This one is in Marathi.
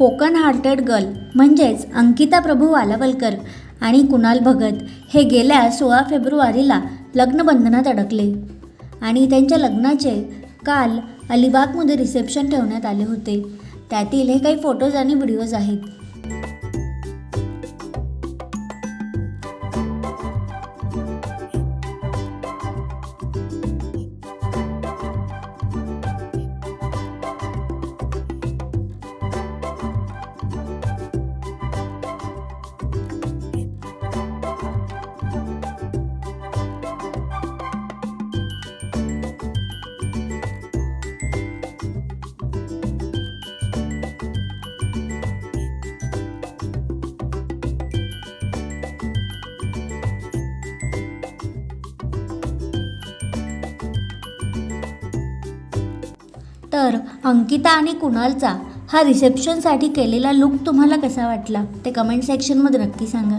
कोकण हार्टेड गर्ल म्हणजेच अंकिता प्रभू वालावलकर आणि कुणाल भगत हे गेल्या सोळा फेब्रुवारीला लग्नबंधनात अडकले. आणि त्यांच्या लग्नाचे काल अलिबागमध्ये रिसेप्शन ठेवण्यात आले होते. त्यातील हे काही फोटोज आणि व्हिडिओज आहेत. तर अंकिता आणि कुणालचा हा रिसेप्शनसाठी केलेला लुक तुम्हाला कसा वाटला? ते कमेंट सेक्शनमध्ये नक्की सांगा.